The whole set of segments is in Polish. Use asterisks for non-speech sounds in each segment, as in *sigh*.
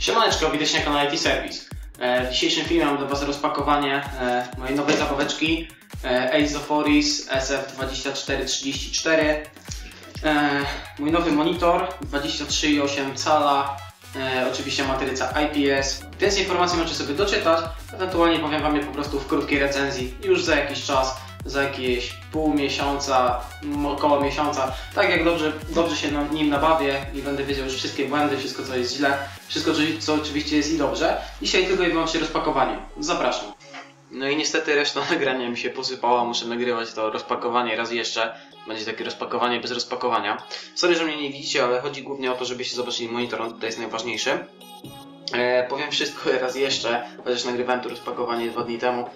Siemaneczko, witajcie na kanale IT Service. E, W dzisiejszym filmie mam dla Was rozpakowanie e, mojej nowej zabaweczki e, Ace of Oris SF2434. E, Mój nowy monitor 23,8 cala, oczywiście matryca IPS. Więcej informacji możecie sobie doczytać, ewentualnie powiem Wam je po prostu w krótkiej recenzji już za jakiś czas, za jakieś pół miesiąca, około miesiąca. Tak jak dobrze, dobrze się nim nabawię i będę wiedział już wszystkie błędy, wszystko co jest źle, wszystko co oczywiście jest i dobrze. Dzisiaj tylko i wyłącznie rozpakowanie. Zapraszam. No i niestety reszta *laughs* nagrania mi się posypała, muszę nagrywać to rozpakowanie raz jeszcze. Będzie takie rozpakowanie bez rozpakowania. Sorry, że mnie nie widzicie, ale chodzi głównie o to, żebyście zobaczyli monitor, on tutaj jest najważniejszy. E, powiem wszystko *laughs* raz jeszcze, chociaż nagrywałem to rozpakowanie dwa dni temu.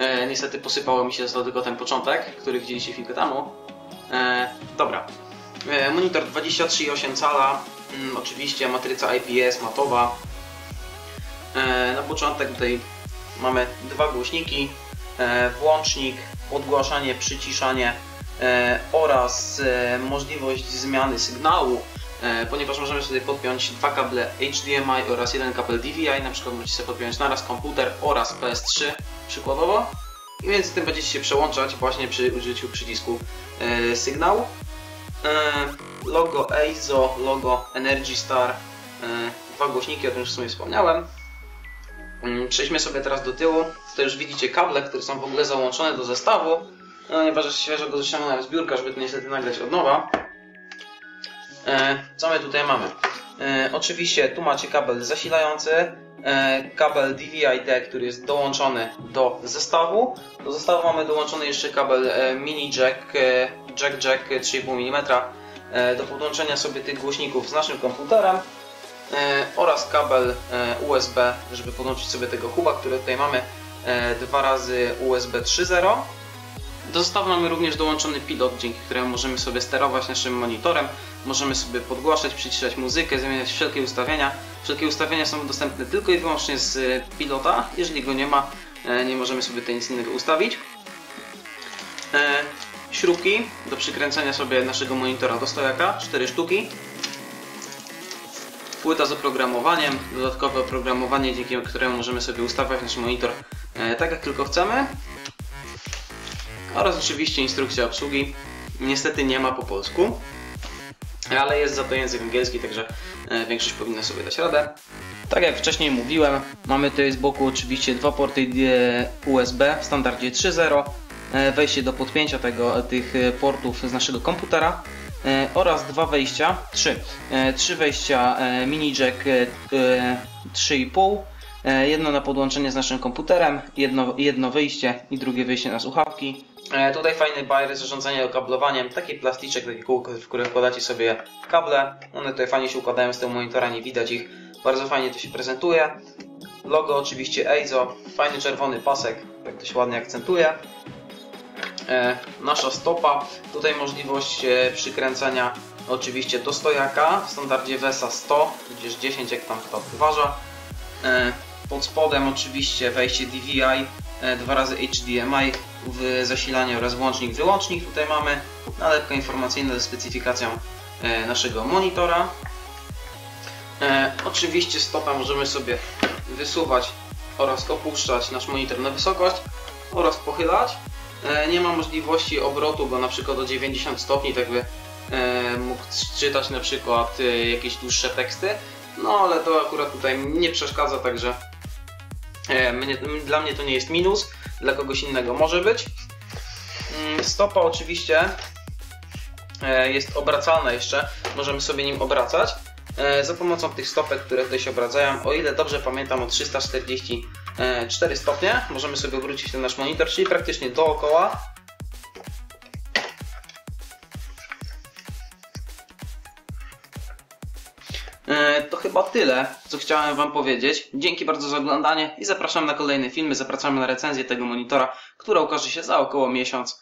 E, niestety posypało mi się został tylko ten początek, który widzieliście chwilkę temu. E, dobra. E, monitor 23,8 cala, mm, oczywiście matryca IPS matowa. E, na początek tutaj mamy dwa głośniki, e, włącznik, podgłaszanie, przyciszanie e, oraz możliwość zmiany sygnału, ponieważ możemy sobie podpiąć dwa kable HDMI oraz jeden kabel DVI, na przykład możecie sobie podpiąć naraz komputer oraz PS3 przykładowo i między tym będziecie się przełączać właśnie przy użyciu przycisku e, sygnał. E, logo EIZO, logo Energy Star, e, dwa głośniki, o tym już w sumie wspomniałem. Mm, Przejdźmy sobie teraz do tyłu. Tutaj już widzicie kable, które są w ogóle załączone do zestawu. No, ponieważ jest świeżego zaściągnąłem zbiórka, żeby to niestety nagrać od nowa. E, co my tutaj mamy? E, oczywiście tu macie kabel zasilający, e, kabel DVI-D, który jest dołączony do zestawu. Do zestawu mamy dołączony jeszcze kabel e, mini jack, jack jack 3,5 mm do podłączenia sobie tych głośników z naszym komputerem oraz kabel USB, żeby podłączyć sobie tego huba, który tutaj mamy dwa razy USB 3.0. Do zestawu mamy również dołączony pilot, dzięki któremu możemy sobie sterować naszym monitorem. Możemy sobie podgłaszać, przyciszać muzykę, zmieniać wszelkie ustawienia. Wszelkie ustawienia są dostępne tylko i wyłącznie z e, pilota. Jeżeli go nie ma, e, nie możemy sobie tutaj nic innego ustawić. E, Śrubki do przykręcenia sobie naszego monitora do stojaka, 4 sztuki. Płyta z oprogramowaniem, dodatkowe oprogramowanie, dzięki któremu możemy sobie ustawiać nasz monitor tak jak tylko chcemy. Oraz oczywiście instrukcja obsługi. Niestety nie ma po polsku, ale jest za to język angielski, także e, większość powinna sobie dać radę. Tak jak wcześniej mówiłem, mamy tutaj z boku oczywiście dwa porty e, USB w standardzie 3.0, e, wejście do podpięcia tego, tych portów z naszego komputera oraz dwa wejścia, trzy, trzy wejścia mini jack e, e, 3,5 E, Jedno na podłączenie z naszym komputerem, jedno, jedno wyjście i drugie wyjście na słuchawki. E, Tutaj fajny bajer zarządzania okablowaniem, taki plasticzek, takie kółko, w które wkładacie sobie kable. One tutaj fajnie się układają z tego monitora, nie widać ich. Bardzo fajnie to się prezentuje. Logo oczywiście EIZO, fajny czerwony pasek, tak to się ładnie akcentuje. E, Nasza stopa, tutaj możliwość e, przykręcania oczywiście do stojaka w standardzie VESA 100, tudzież 10 jak tam kto uważa. Pod spodem oczywiście wejście DVI, dwa razy HDMI w zasilanie oraz włącznik, wyłącznik. Tutaj mamy nalepka informacyjna ze specyfikacją e, naszego monitora. E, Oczywiście stopę możemy sobie wysuwać oraz opuszczać nasz monitor na wysokość oraz pochylać. E, Nie ma możliwości obrotu go na przykład o 90 stopni, tak by e, mógł czytać na przykład e, jakieś dłuższe teksty. No ale to akurat tutaj nie przeszkadza, także e, mnie, dla mnie to nie jest minus, dla kogoś innego może być. Mm, Stopa oczywiście e, jest obracalna jeszcze, możemy sobie nim obracać. E, Za pomocą tych stopek, które tutaj się obracają, o ile dobrze pamiętam, o 344 stopnie możemy sobie obrócić ten nasz monitor, czyli praktycznie dookoła. To chyba tyle, co chciałem Wam powiedzieć. Dzięki bardzo za oglądanie i zapraszam na kolejne filmy. Zapraszamy na recenzję tego monitora, która ukaże się za około miesiąc.